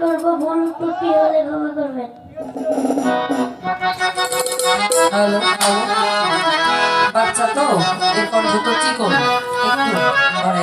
করব ভুল ত্রুটি হলে ক্ষমা করবেন বাচ্চা তো এরপর তো চিকন। একটু ধরে